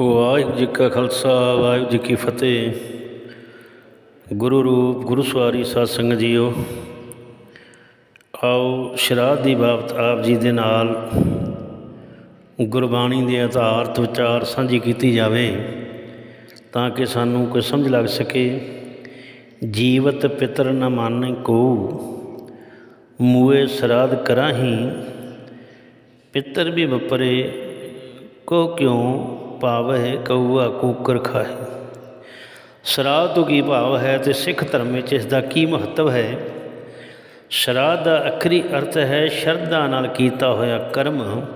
ਵਾਹਿਗੁਰੂ ਜੀ ਕਾ ਖਾਲਸਾ, ਵਾਹਿਗੁਰੂ ਜੀ ਕੀ ਫਤਿਹ। ਗੁਰੂ ਰੂਪ, ਗੁਰੂ ਸਵਾਰੀ ਸਾਧ ਸੰਗਤ ਜੀਓ, ਆਓ ਸ਼ਰਾਧ ਦੀ ਬਾਬਤ ਆਪ ਜੀ ਦੇ ਨਾਲ ਗੁਰਬਾਣੀ ਦੇ ਆਧਾਰਤ ਵਿਚਾਰ ਸਾਂਝੀ ਕੀਤੀ ਜਾਵੇ ਤਾਂ ਕਿ ਸਾਨੂੰ ਕੋਈ ਸਮਝ ਲੱਗ ਸਕੇ। ਜੀਵਤ ਪਿਤਰ ਨ ਮਾਨੈ ਕੋ, ਮੂਏ ਸਰਾਧ ਕਰਾਹੀ, ਪਿਤਰ ਵੀ ਬਪਰੇ ਕੋ ਕਿਉ ਪਾਵਹਿ ਕਊਆ ਕੂਕਰ ਖਾਹੇ। ਸ਼ਰਾਧ ਤੋਂ ਕੀ ਭਾਵ ਹੈ ਤੇ ਸਿੱਖ ਧਰਮ ਵਿੱਚ ਇਸ ਦਾ ਕੀ ਮਹੱਤਵ ਹੈ? ਸ਼ਰਾਧ ਦਾ ਅਖਰੀ ਅਰਥ ਹੈ ਸ਼ਰਧਾ ਨਾਲ ਕੀਤਾ ਹੋਇਆ ਕਰਮ।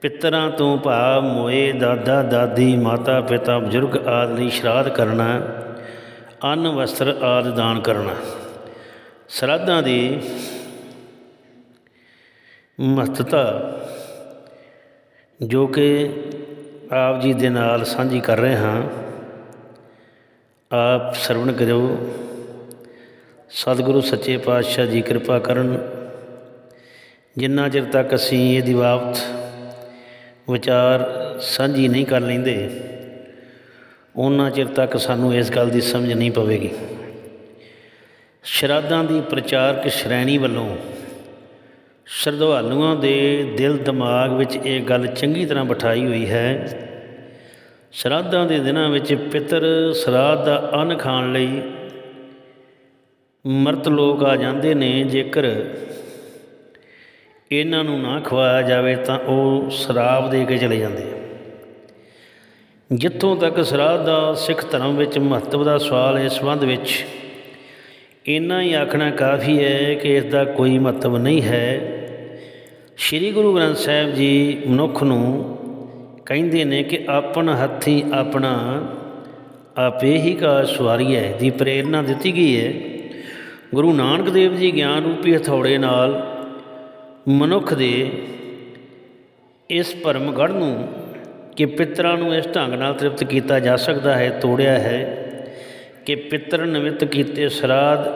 ਪਿੱਤਰਾਂ ਤੋਂ ਭਾਵ ਮੋਏ ਦਾਦਾ, ਦਾਦੀ, ਮਾਤਾ, ਪਿਤਾ, ਬਜ਼ੁਰਗ ਆਦਿ ਲਈ ਸ਼ਰਾਧ ਕਰਨਾ, ਅੰਨ, ਵਸਤਰ ਆਦਿ ਦਾਨ ਕਰਨਾ। ਸ਼ਰਾਧਾਂ ਦੀ ਮਹੱਤਤਾ ਜੋ ਕਿ ਆਪ ਜੀ ਦੇ ਨਾਲ ਸਾਂਝੀ ਕਰ ਰਹੇ ਹਾਂ। ਆਪ ਸਰਵਣ ਕਰੋ ਸਤਿਗੁਰੂ ਸੱਚੇ ਪਾਤਸ਼ਾਹ ਜੀ ਕਿਰਪਾ ਕਰਨ। ਜਿੰਨਾ ਚਿਰ ਤੱਕ ਅਸੀਂ ਇਹਦੀ ਬਾਬਤ ਵਿਚਾਰ ਸਾਂਝੀ ਨਹੀਂ ਕਰ ਲੈਂਦੇ ਉਹਨਾਂ ਚਿਰ ਤੱਕ ਸਾਨੂੰ ਇਸ ਗੱਲ ਦੀ ਸਮਝ ਨਹੀਂ ਪਵੇਗੀ। ਸ਼ਰਾਧਾਂ ਦੀ ਪ੍ਰਚਾਰਕ ਸ਼੍ਰੇਣੀ ਵੱਲੋਂ ਸ਼ਰਧਾਲੂਆਂ ਦੇ ਦਿਲ ਦਿਮਾਗ ਵਿੱਚ ਇਹ ਗੱਲ ਚੰਗੀ ਤਰ੍ਹਾਂ ਬਿਠਾਈ ਹੋਈ ਹੈ। ਸ਼ਰਾਧਾਂ ਦੇ ਦਿਨਾਂ ਵਿੱਚ ਪਿਤਰ ਸ਼ਰਾਧ ਦਾ ਅੰਨ ਖਾਣ ਲਈ ਮਰਤ ਲੋਕ ਆ ਜਾਂਦੇ ਨੇ। ਜੇਕਰ ਇਹਨਾਂ ਨੂੰ ਨਾ ਖਵਾਇਆ ਜਾਵੇ ਤਾਂ ਉਹ ਸ਼ਰਾਬ ਦੇ ਕੇ ਚਲੇ ਜਾਂਦੇ ਜਿੱਥੋਂ ਤੱਕ ਸ਼ਰਾਧ ਦਾ ਸਿੱਖ ਧਰਮ ਵਿੱਚ ਮਹੱਤਵ ਦਾ ਸਵਾਲ ਇਸ ਸੰਬੰਧ ਵਿੱਚ ਇੰਨਾ ਹੀ ਆਖਣਾ ਕਾਫੀ ਹੈ ਕਿ ਇਸ ਦਾ ਕੋਈ ਮਹੱਤਵ ਨਹੀਂ ਹੈ। ਸ੍ਰੀ ਗੁਰੂ ਗ੍ਰੰਥ ਸਾਹਿਬ ਜੀ ਮਨੁੱਖ ਨੂੰ ਕਹਿੰਦੇ ਨੇ ਕਿ ਆਪਣ ਹੱਥੀ ਆਪਣਾ ਆਪੇ ਹੀ ਕਾ ਸਵਾਰੀਐ ਦੀ ਪ੍ਰੇਰਣਾ ਦਿੱਤੀ ਗਈ ਹੈ। ਗੁਰੂ ਨਾਨਕ ਦੇਵ ਜੀ ਗਿਆਨ ਰੂਪੀ ਹਥੌੜੇ ਨਾਲ ਮਨੁੱਖ ਦੇ ਇਸ ਭਰਮ ਗੜ ਨੂੰ ਕਿ ਪਿਤਰਾਂ ਨੂੰ ਇਸ ਢੰਗ ਨਾਲ ਤ੍ਰਿਪਤ ਕੀਤਾ ਜਾ ਸਕਦਾ ਹੈ, ਤੋੜਿਆ ਹੈ ਕਿ ਪਿਤਰ ਨਿਮਿਤ ਕੀਤੇ ਸਰਾਧ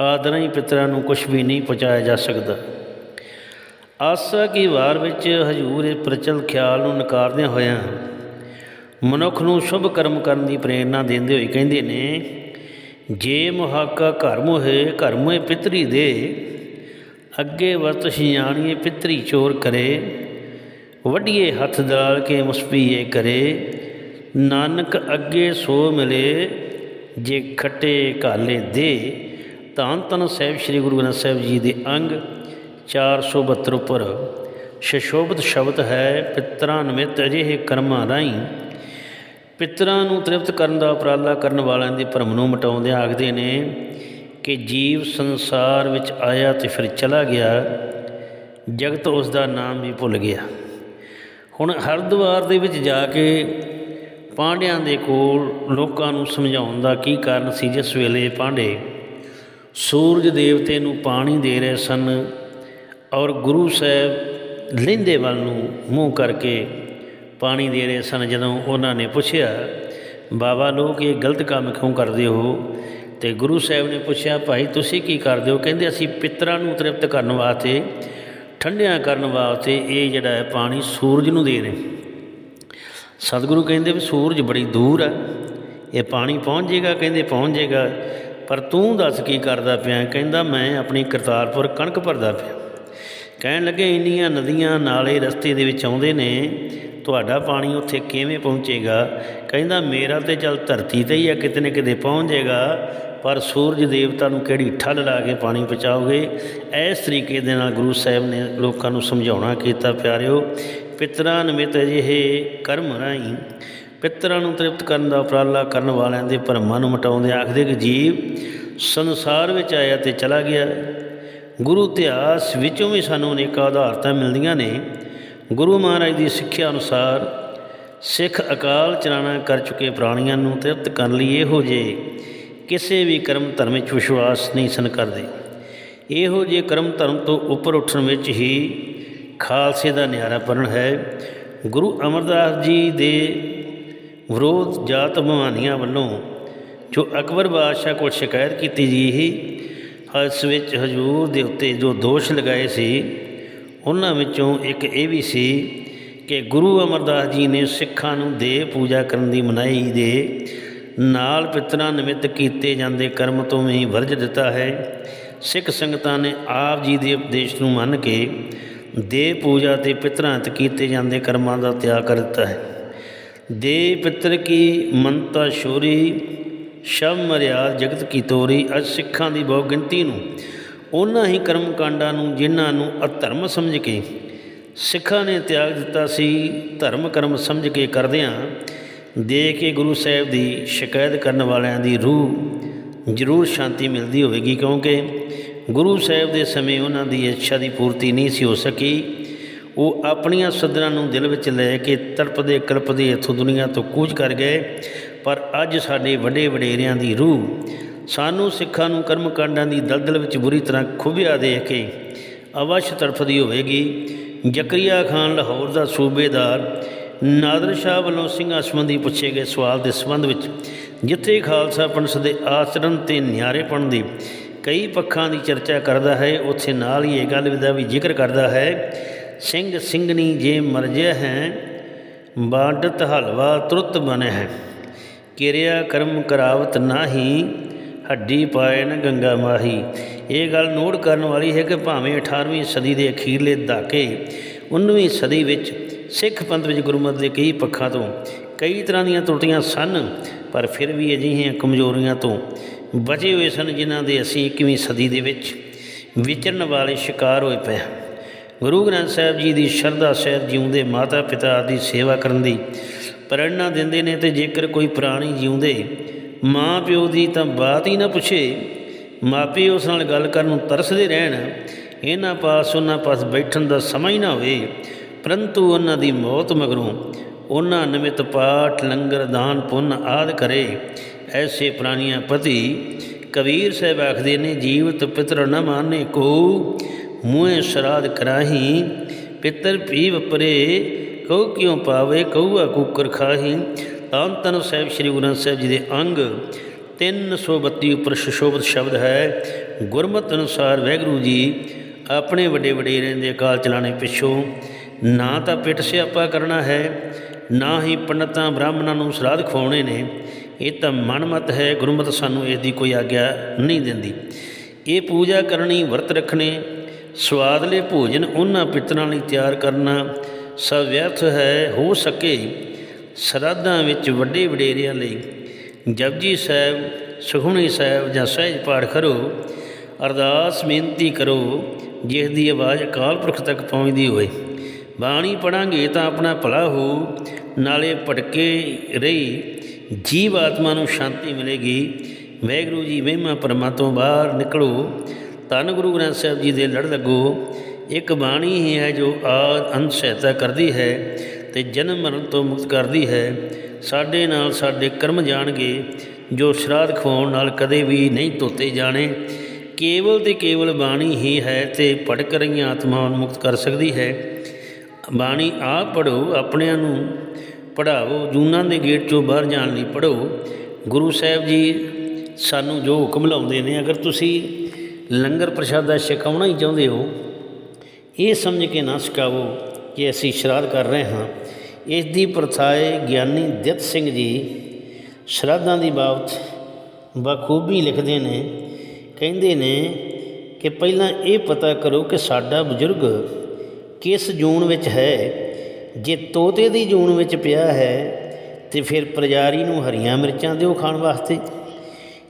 ਆਦਰਾਂ ਹੀ ਪਿਤਰਾਂ ਨੂੰ ਕੁਝ ਵੀ ਨਹੀਂ ਪਹੁੰਚਾਇਆ ਜਾ ਸਕਦਾ। ਆਸਾ ਕੀ ਵਾਰ ਵਿੱਚ ਹਜੂਰ ਇਹ ਪ੍ਰਚਲ ਖਿਆਲ ਨੂੰ ਨਕਾਰਦਿਆਂ ਹੋਇਆਂ ਮਨੁੱਖ ਨੂੰ ਸ਼ੁਭ ਕਰਮ ਕਰਨ ਦੀ ਪ੍ਰੇਰਣਾ ਦਿੰਦੇ ਹੋਏ ਕਹਿੰਦੇ ਨੇ, ਜੇ ਮੁਹਾਕਾ ਘਰ ਮੋਹੇ ਘਰ ਮੋਹੇ ਪਿਤਰੀ ਦੇ, ਅੱਗੇ ਵਰਤ ਸਿਆਣੀਏ ਪਿਤਰੀ ਚੋਰ ਕਰੇ ਵੱਡੀਏ ਹੱਥ ਦਲਾਲ ਕੇ ਮੁਸਪੀਏ ਕਰੇ, ਨਾਨਕ ਅੱਗੇ ਸੋ ਮਿਲੇ, ਜੇ ਖੱਟੇ ਕਾਲੇ ਦੇ ਧੰਨ ਧੰਨ ਸਾਹਿਬ ਸ੍ਰੀ ਗੁਰੂ ਗ੍ਰੰਥ ਸਾਹਿਬ ਜੀ ਦੇ ਅੰਗ 472 ਉੱਪਰ। ਸ਼ਸ਼ੋਭਤ ਸ਼ਬਦ ਹੈ, ਪਿਤਰਾਂ ਨਿਮਿਤ ਅਜਿਹੇ ਕਰਮਾਂ ਰਾਹੀਂ। ਪਿਤਰਾਂ ਨੂੰ ਤ੍ਰਿਪਤ ਕਰਨ ਦਾ ਉਪਰਾਲਾ ਕਰਨ ਵਾਲਿਆਂ ਦੇ ਭਰਮ ਨੂੰ ਮਿਟਾਉਂਦੇ ਆਖਦੇ ਨੇ ਕਿ ਜੀਵ ਸੰਸਾਰ ਵਿੱਚ ਆਇਆ ਤੇ ਫਿਰ ਚਲਾ ਗਿਆ। ਜਗਤ ਉਸ ਦਾ ਨਾਮ ਵੀ ਭੁੱਲ ਗਿਆ। ਹੁਣ ਹਰਦੁਆਰ ਦੇ ਵਿੱਚ ਜਾ ਕੇ ਪਾਂਡਿਆਂ ਦੇ ਕੋਲ ਲੋਕਾਂ ਨੂੰ ਸਮਝਾਉਣ ਦਾ ਕੀ ਕਾਰਨ ਸੀ? ਜਿਸ ਵੇਲੇ ਪਾਂਡੇ ਸੂਰਜ ਦੇਵਤੇ ਨੂੰ ਪਾਣੀ ਦੇ ਰਹੇ ਸਨ ਔਰ ਗੁਰੂ ਸਾਹਿਬ ਲਹਿੰਦੇ ਵੱਲ ਨੂੰ ਮੂੰਹ ਕਰਕੇ ਪਾਣੀ ਦੇ ਰਹੇ ਸਨ ਜਦੋਂ ਉਹਨਾਂ ਨੇ ਪੁੱਛਿਆ, ਬਾਬਾ, ਲੋਕ ਇਹ ਗਲਤ ਕੰਮ ਕਿਉਂ ਕਰਦੇ ਹੋ? ਤੇ ਗੁਰੂ ਸਾਹਿਬ ਨੇ ਪੁੱਛਿਆ, ਭਾਈ, ਤੁਸੀਂ ਕੀ ਕਰਦੇ ਹੋ? ਕਹਿੰਦੇ, ਅਸੀਂ ਪਿਤਰਾਂ ਨੂੰ ਤ੍ਰਿਪਤ ਕਰਨ ਵਾਸਤੇ, ਠੰਡਿਆਂ ਕਰਨ ਵਾਸਤੇ ਇਹ ਜਿਹੜਾ ਹੈ ਪਾਣੀ ਸੂਰਜ ਨੂੰ ਦੇ ਰਹੇ ਸਤਿਗੁਰੂ ਕਹਿੰਦੇ ਵੀ ਸੂਰਜ ਬੜੀ ਦੂਰ ਹੈ ਇਹ ਪਾਣੀ ਪਹੁੰਚ ਜਾਏਗਾ? ਕਹਿੰਦੇ, ਪਹੁੰਚ ਜਾਏਗਾ, ਪਰ ਤੂੰ ਦੱਸ ਕੀ ਕਰਦਾ ਪਿਆ? ਕਹਿੰਦਾ, ਮੈਂ ਆਪਣੀ ਕਰਤਾਰਪੁਰ ਕਣਕ ਭਰਦਾ ਪਿਆ। ਕਹਿਣ ਲੱਗੇ, ਇੰਨੀਆਂ ਨਦੀਆਂ ਨਾਲੇ ਰਸਤੇ ਦੇ ਵਿੱਚ ਆਉਂਦੇ ਨੇ, ਤੁਹਾਡਾ ਪਾਣੀ ਉੱਥੇ ਕਿਵੇਂ ਪਹੁੰਚੇਗਾ? ਕਹਿੰਦਾ, ਮੇਰਾ ਤੇ ਚੱਲ ਧਰਤੀ ਤੇ ਹੀ ਆ, ਕਿਤੇ ਨਾ ਕਿਤੇ ਪਹੁੰਚ ਜਾਏਗਾ, ਪਰ ਸੂਰਜ ਦੇਵਤਾ ਨੂੰ ਕਿਹੜੀ ਠੱਲ ਲਾ ਕੇ ਪਾਣੀ ਪਹੁੰਚਾਓਗੇ? ਇਸ ਤਰੀਕੇ ਦੇ ਨਾਲ ਗੁਰੂ ਸਾਹਿਬ ਨੇ ਲੋਕਾਂ ਨੂੰ ਸਮਝਾਉਣਾ ਕੀਤਾ, ਪਿਆਰਿਓ, ਪਿਤਰਾਂ ਨਿਮਿਤ ਅਜਿਹੇ ਕਰਮ ਰਾਹੀਂ, ਪਿਤਰਾਂ ਨੂੰ ਤ੍ਰਿਪਤ ਕਰਨ ਦਾ ਉਪਰਾਲਾ ਕਰਨ ਵਾਲਿਆਂ ਦੇ ਭਰਮਾਂ ਨੂੰ ਮਟਾਉਂਦੇ ਆਖਦੇ ਕਿ ਜੀਵ ਸੰਸਾਰ ਵਿੱਚ ਆਇਆ ਤੇ ਚਲਾ ਗਿਆ। ਗੁਰੂ ਇਤਿਹਾਸ ਵਿੱਚੋਂ ਵੀ ਸਾਨੂੰ ਅਨੇਕਾਂ ਆਧਾਰਤਾਂ ਮਿਲਦੀਆਂ ਨੇ। ਗੁਰੂ ਮਹਾਰਾਜ ਦੀ ਸਿੱਖਿਆ ਅਨੁਸਾਰ ਸਿੱਖ ਅਕਾਲ ਚਲਾਣਾ ਕਰ ਚੁੱਕੇ ਪ੍ਰਾਣੀਆਂ ਨੂੰ ਤ੍ਰਿਪਤ ਕਰਨ ਲਈ ਇਹੋ ਜੇ ਕਿਸੇ ਵੀ ਕਰਮ ਧਰਮ ਵਿੱਚ ਵਿਸ਼ਵਾਸ ਨਹੀਂ ਸਨ ਕਰਦੇ। ਇਹੋ ਜੇ ਕਰਮ ਧਰਮ ਤੋਂ ਉੱਪਰ ਉੱਠਣ ਵਿੱਚ ਹੀ ਖਾਲਸੇ ਦਾ ਨਿਆਰਾ ਪਰਨ ਹੈ। ਗੁਰੂ ਅਮਰਦਾਸ ਜੀ ਦੇ ਵਿਰੋਧ ਜਾਤ ਬਹਾਨੀਆਂ ਵੱਲੋਂ ਜੋ ਅਕਬਰ ਬਾਦਸ਼ਾਹ ਕੋਲ ਸ਼ਿਕਾਇਤ ਕੀਤੀ ਗਈ ਸੀ ਇਸ ਵਿੱਚ ਹਜੂਰ ਦੇ ਉੱਤੇ ਜੋ ਦੋਸ਼ ਲਗਾਏ ਸੀ, ਉਹਨਾਂ ਵਿੱਚੋਂ ਇੱਕ ਇਹ ਵੀ ਸੀ ਕਿ ਗੁਰੂ ਅਮਰਦਾਸ ਜੀ ਨੇ ਸਿੱਖਾਂ ਨੂੰ ਦੇ ਪੂਜਾ ਕਰਨ ਦੀ ਮਨਾਹੀ ਦੇ ਨਾਲ ਪਿਤਰਾਂ ਨਿਮਿਤ ਕੀਤੇ ਜਾਂਦੇ ਕਰਮ ਤੋਂ ਵੀ ਵਰਜ ਦਿੱਤਾ ਹੈ। ਸਿੱਖ ਸੰਗਤਾਂ ਨੇ ਆਪ ਜੀ ਦੇ ਉਪਦੇਸ਼ ਨੂੰ ਮੰਨ ਕੇ ਦੇ ਪੂਜਾ ਤੇ ਪਿਤਰਾਂ ਤੇ ਕੀਤੇ ਜਾਂਦੇ ਕਰਮਾਂ ਦਾ ਤਿਆਗ ਕਰ ਦਿੱਤਾ ਹੈ। ਦੇ ਪਿਤਰ ਕੀ ਮੰਤਾ ਸ਼ੋਰੀ ਸ਼ਬ ਮਰਿਆਦ ਜਗਤ ਕੀ ਤੋਰੀ, ਅੱਜ ਸਿੱਖਾਂ ਦੀ ਬਹੁ ਗਿਣਤੀ ਨੂੰ। ਉਹਨਾਂ ਹੀ ਕਰਮ ਕਾਂਡਾਂ ਨੂੰ ਜਿਨ੍ਹਾਂ ਨੂੰ ਅਧਰਮ ਸਮਝ ਕੇ, ਸਿੱਖਾਂ ਨੇ ਤਿਆਗ ਦਿੱਤਾ ਸੀ, ਧਰਮ ਕਰਮ ਸਮਝ ਕੇ ਕਰਦਿਆਂ, ਦੇ ਕੇ ਗੁਰੂ ਸਾਹਿਬ ਦੀ ਸ਼ਿਕਾਇਤ ਕਰਨ ਵਾਲਿਆਂ ਦੀ ਰੂਹ ਜ਼ਰੂਰ ਸ਼ਾਂਤੀ ਮਿਲਦੀ ਹੋਵੇਗੀ, ਕਿਉਂਕਿ ਗੁਰੂ ਸਾਹਿਬ ਦੇ ਸਮੇਂ ਉਹਨਾਂ ਦੀ ਇੱਛਾ ਦੀ ਪੂਰਤੀ ਨਹੀਂ ਸੀ ਹੋ ਸਕੀ। ਉਹ ਆਪਣੀਆਂ ਸੱਧਰਾਂ ਨੂੰ ਦਿਲ ਵਿੱਚ ਲੈ ਕੇ ਤੜਪਦੇ ਕਲਪਦੇ ਇੱਥੋਂ ਦੁਨੀਆ ਤੋਂ ਕੂਚ ਕਰ ਗਏ। ਪਰ ਅੱਜ ਸਾਡੇ ਵੱਡੇ ਵਡੇਰਿਆਂ ਦੀ ਰੂਹ ਸਾਨੂੰ ਸਿੱਖਾਂ ਨੂੰ ਕਰਮ ਕਾਂਡਾਂ ਦੀ ਦਲਦਲ ਵਿੱਚ ਬੁਰੀ ਤਰ੍ਹਾਂ ਖੁਬਿਆ ਦੇਖ ਕੇ ਅਵਸ਼ ਤੜਫਦੀ ਹੋਵੇਗੀ। ਜ਼ਕਰੀਆ ਖਾਨ ਲਾਹੌਰ ਦਾ ਸੂਬੇਦਾਰ ਨਾਦਰ ਸ਼ਾਹ ਵੱਲੋਂ ਸਿੰਘਾਂ ਸੰਬੰਧੀ ਪੁੱਛੇ ਗਏ ਸਵਾਲ ਦੇ ਸੰਬੰਧ ਵਿੱਚ ਜਿੱਥੇ ਖਾਲਸਾ ਪੰਥ ਦੇ ਆਚਰਣ ਤੇ ਨਿਆਰੇਪਣ ਦੀ ਕਈ ਪੱਖਾਂ ਦੀ ਚਰਚਾ ਕਰਦਾ ਹੈ, ਉੱਥੇ ਨਾਲ ਹੀ ਇਹ ਗੱਲ ਦਾ ਵੀ ਜ਼ਿਕਰ ਕਰਦਾ ਹੈ, ਸਿੰਘ ਸਿੰਘਣੀ ਜੇ ਮਰਜਿਆ ਹੈ, ਬਾਡਤ ਹਲਵਾ ਤੁਰਤ ਬਨੇ ਹੈ। ਕਿਰਿਆ ਕਰਮ ਕਰਾਵਤ ਨਾਹੀ, ਹੱਡੀ ਪਾਇਨ ਗੰਗਾ ਮਾਹੀ। ਇਹ ਗੱਲ ਨੋਟ ਕਰਨ ਵਾਲੀ ਹੈ ਕਿ ਭਾਵੇਂ 18ਵੀਂ ਸਦੀ ਦੇ ਅਖੀਰਲੇ ਦਹਾਕੇ 19ਵੀਂ ਸਦੀ ਵਿੱਚ ਸਿੱਖ ਪੰਥ ਵਿੱਚ ਗੁਰਮਤਿ ਦੇ ਕਈ ਪੱਖਾਂ ਤੋਂ ਕਈ ਤਰ੍ਹਾਂ ਦੀਆਂ ਤਰੁੱਟੀਆਂ ਸਨ, ਪਰ ਫਿਰ ਵੀ ਅਜਿਹੀਆਂ ਕਮਜ਼ੋਰੀਆਂ ਤੋਂ ਬਚੇ ਹੋਏ ਸਨ ਜਿਨ੍ਹਾਂ ਦੇ ਅਸੀਂ 21ਵੀਂ ਸਦੀ ਦੇ ਵਿੱਚ ਵਿਚਰਨ ਵਾਲੇ ਸ਼ਿਕਾਰ ਹੋਏ ਪਏ ਗੁਰੂ ਗ੍ਰੰਥ ਸਾਹਿਬ ਜੀ ਦੀ ਸ਼ਰਧਾ ਸਹਿਤ ਜਿਉਂਦੇ ਮਾਤਾ ਪਿਤਾ ਆਦਿ ਸੇਵਾ ਕਰਨ ਦੀ ਪ੍ਰੇਰਣਾ ਦਿੰਦੇ ਨੇ ਤੇ ਜੇਕਰ ਕੋਈ ਪ੍ਰਾਣੀ ਜਿਉਂਦੇ ਮਾਂ ਪਿਓ ਦੀ ਤਾਂ ਬਾਤ ਹੀ ਨਾ ਪੁੱਛੇ। ਮਾਪੇ ਉਸ ਨਾਲ ਗੱਲ ਕਰਨ ਨੂੰ ਤਰਸਦੇ ਰਹਿਣ। ਇਹਨਾਂ ਪਾਸ ਉਹਨਾਂ ਪਾਸ ਬੈਠਣ ਦਾ ਸਮਾਂ ਹੀ ਨਾ ਹੋਵੇ। ਪਰੰਤੂ ਉਹਨਾਂ ਦੀ ਮੌਤ ਮਗਰੋਂ ਉਹਨਾਂ ਨਿਮਿਤ ਪਾਠ, ਲੰਗਰ, ਦਾਨ, ਪੁੰਨ ਆਦ ਕਰੇ। ਐਸੇ ਪ੍ਰਾਣੀਆਂ ਪਤੀ ਕਬੀਰ ਸਾਹਿਬ ਆਖਦੇ ਨੇ, ਜੀਵਤ ਪਿਤਰ ਨ ਮਾਨੇ ਕੋ, ਮੂਹੇ ਸ਼ਰਾਧ ਕਰਾਹੀ, ਪਿਤਰ ਪੀਵ ਵਪਰੇ ਕਉ ਕਿਉ ਪਾਵੇ ਕਉਆ ਕੁਕਰ ਖਾਹੀ? ਤਾਂ ਤਨ ਸਾਹਿਬ ਸ੍ਰੀ ਗੁਰੂ ਗ੍ਰੰਥ ਸਾਹਿਬ ਜੀ ਦੇ ਅੰਗ 332 ਉੱਪਰ ਸੁਸ਼ੋਭਿਤ ਸ਼ਬਦ ਹੈ। ਗੁਰਮਤ ਅਨੁਸਾਰ ਵੈਗਰੂ ਜੀ ਆਪਣੇ ਵੱਡੇ ਵਡੇਰਿਆਂ ਦੇ ਅਕਾਲ ਚਲਾਣੇ ਪਿੱਛੋਂ ਨਾ ਤਾਂ ਪਿੱਠ ਸਿਆਪਾ ਕਰਨਾ ਹੈ, ਨਾ ਹੀ ਪੰਡਤਾਂ ਬ੍ਰਾਹਮਣਾਂ ਨੂੰ ਸਰਾਧ ਖਵਾਉਣੇ ਨੇ। ਇਹ ਤਾਂ ਮਨਮਤ ਹੈ, ਗੁਰਮਤ ਸਾਨੂੰ ਇਸ ਦੀ ਕੋਈ ਆਗਿਆ ਨਹੀਂ ਦਿੰਦੀ। ਇਹ ਪੂਜਾ ਕਰਨੀ ਵਰਤ ਰੱਖਣੇ, ਸਵਾਦਲੇ ਭੋਜਨ ਉਹਨਾਂ ਪਿੱਤਰਾਂ ਲਈ ਤਿਆਰ ਕਰਨਾ ਸਭ ਵਿਅਰਥ ਹੈ, ਹੋ ਸਕੇ। ਸਰਾਧਾਂ ਵਿੱਚ ਵੱਡੇ ਵਡੇਰਿਆਂ ਲਈ ਜਪਜੀ ਸਾਹਿਬ, ਸੁਖਮਨੀ ਸਾਹਿਬ ਜਾਂ ਸਹਿਜ ਪਾਠ ਕਰੋ। ਅਰਦਾਸ ਬੇਨਤੀ ਕਰੋ, ਜਿਸ ਦੀ ਆਵਾਜ਼ ਅਕਾਲ ਪੁਰਖ ਤੱਕ ਪਹੁੰਚਦੀ ਹੋਵੇ। ਬਾਣੀ ਪੜਾਂਗੇ ਤਾਂ ਆਪਣਾ ਭਲਾ ਹੋ, ਨਾਲੇ ਭਟਕੇ ਰਹੀ। ਜੀਵ ਆਤਮਾ ਨੂੰ ਸ਼ਾਂਤੀ ਮਿਲੇਗੀ। ਵੈਗੁਰੂ ਜੀ ਵਹਿਮਾਂ ਪਰਮਾ ਤੋਂ ਬਾਹਰ ਨਿਕਲੋ। ਧੰਨ ਗੁਰੂ ਗ੍ਰੰਥ ਸਾਹਿਬ ਜੀ ਦੇ ਲੜ ਲੱਗੋ। ਇੱਕ ਬਾਣੀ ਹੀ ਹੈ ਜੋ ਆਦ ਅੰਤ ਸਹਾਇਤਾ ਕਰਦੀ ਹੈ ਤੇ ਜਨਮ ਮਰਨ ਤੋਂ ਮੁਕਤ ਕਰਦੀ ਹੈ। ਸਾਡੇ ਨਾਲ ਸਾਡੇ ਕਰਮ ਜਾਣਗੇ, ਜੋ ਸ਼ਰਾਧ ਖਵਾਉਣ ਨਾਲ ਕਦੇ ਵੀ ਨਹੀਂ ਧੋਤੇ ਜਾਣੇ। ਕੇਵਲ ਤੇ ਕੇਵਲ ਬਾਣੀ ਹੀ ਹੈ ਤੇ ਭਟਕ ਰਹੀਆਂ ਆਤਮਾਵਾਂ ਨੂੰ ਮੁਕਤ ਕਰ ਸਕਦੀ ਹੈ। ਬਾਣੀ ਆਪ ਪੜੋ ਆਪਣਿਆਂ ਨੂੰ ਪੜਾਵੋ ਜੂਨਾਂ ਦੇ ਗੇਟ ਚੋਂ ਬਾਹਰ ਜਾਣ ਲਈ ਪੜੋ ਗੁਰੂ ਸਾਹਿਬ ਜੀ ਸਾਨੂੰ ਜੋ ਹੁਕਮ ਲਾਉਂਦੇ ਨੇ, ਅਗਰ ਤੁਸੀਂ ਲੰਗਰ ਪ੍ਰਸ਼ਾਦਾ ਛਕਾਉਣਾ ਹੀ ਚਾਹੁੰਦੇ ਹੋ ਇਹ ਸਮਝ ਕੇ ਨਾ ਛਕਾਵੋ ਕਿ ਅਸੀਂ ਸ਼ਰਾਧ ਕਰ ਰਹੇ ਹਾਂ। ਇਸ ਦੀ ਪ੍ਰਥਾਏ ਗਿਆਨੀ ਦਿੱਤ ਸਿੰਘ ਜੀ ਸ਼ਰਾਧਾਂ ਦੀ ਬਾਬਤ ਬਖੂਬੀ ਲਿਖਦੇ ਨੇ। ਕਹਿੰਦੇ ਨੇ ਕਿ ਪਹਿਲਾਂ ਇਹ ਪਤਾ ਕਰੋ ਕਿ ਸਾਡਾ ਬਜ਼ੁਰਗ ਕਿਸ ਜੂਨ ਵਿੱਚ ਹੈ। ਜੇ ਤੋਤੇ ਦੀ ਜੂਨ ਵਿੱਚ ਪਿਆ ਹੈ, ਤੇ ਫਿਰ ਪ੍ਰਜਾਰੀ ਨੂੰ ਹਰੀਆਂ ਮਿਰਚਾਂ ਦਿਓ ਖਾਣ ਵਾਸਤੇ।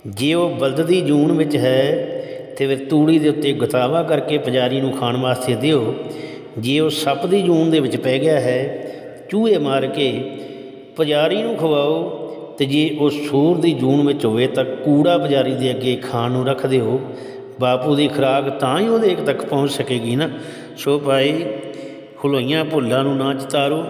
ਜੇ ਉਹ ਬਲਦ ਦੀ ਜੂਨ ਵਿੱਚ ਹੈ ਤੇ ਫਿਰ ਤੂੜੀ ਦੇ ਉੱਤੇ ਗਤਾਵਾ ਕਰਕੇ ਪੁਜਾਰੀ ਨੂੰ ਖਾਣ ਵਾਸਤੇ ਦਿਓ। ਜੇ ਉਹ ਸੱਪ ਦੀ ਜੂਨ ਦੇ ਵਿੱਚ ਪੈ ਗਿਆ ਹੈ, ਚੂਹੇ ਮਾਰ ਕੇ ਪੁਜਾਰੀ ਨੂੰ ਖਵਾਓ ਤੇ ਜੇ ਉਹ ਸੂਰ ਦੀ ਜੂਨ ਵਿੱਚ ਹੋਵੇ ਤਾਂ ਕੂੜਾ ਪੁਜਾਰੀ ਦੇ ਅੱਗੇ ਖਾਣ ਨੂੰ ਰੱਖ ਦਿਓ। ਬਾਪੂ ਦੀ ਖੁਰਾਕ ਤਾਂ ਹੀ ਉਹਦੇ ਤੱਕ ਪਹੁੰਚ ਸਕੇਗੀ ਨਾ। ਸੋ ਭਾਈ, ਹੁਲੋਈਆਂ ਭੁੱਲਾਂ ਨੂੰ ਨਾ ਚਿਤਾਰੋ।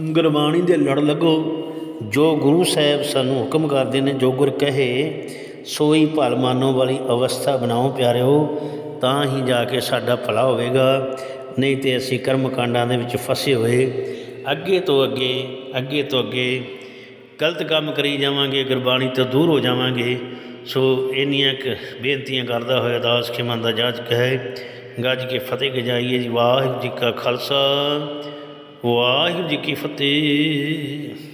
ਗੁਰਬਾਣੀ ਦੇ ਲੜ ਲੱਗੋ। ਜੋ ਗੁਰੂ ਸਾਹਿਬ ਸਾਨੂੰ ਹੁਕਮ ਕਰਦੇ ਨੇ, ਜੋ ਗੁਰ ਕਹੇ ਸੋਈ ਭਲ ਮਾਨੋ ਵਾਲੀ ਅਵਸਥਾ ਬਣਾਓ ਪਿਆਰਿਓ, ਤਾਂ ਹੀ ਜਾ ਕੇ ਸਾਡਾ ਭਲਾ ਹੋਵੇਗਾ। ਨਹੀਂ ਤੇ ਅਸੀਂ ਕਰਮ ਕਾਂਡਾਂ ਦੇ ਵਿੱਚ ਫਸੇ ਹੋਏ। ਅੱਗੇ ਤੋਂ ਅੱਗੇ ਅੱਗੇ ਤੋਂ ਅੱਗੇ ਗਲਤ ਕੰਮ ਕਰੀ ਜਾਵਾਂਗੇ, ਗੁਰਬਾਣੀ ਤੋਂ ਦੂਰ ਹੋ ਜਾਵਾਂਗੇ। ਸੋ ਇੰਨੀਆਂ ਕੁ ਬੇਨਤੀਆਂ ਕਰਦਾ ਹੋਇਆ ਦਾਸ ਖਿਮੰਦਾ ਜਾਜ ਕਹੇ ਗੱਜ ਕੇ ਫਤਿਹ ਗਜਾਈਏ ਜੀ। ਵਾਹਿਗੁਰੂ ਜੀ ਕਾ ਖਾਲਸਾ, ਵਾਹਿਗੁਰੂ ਜੀ ਕੀ ਫਤਿਹ।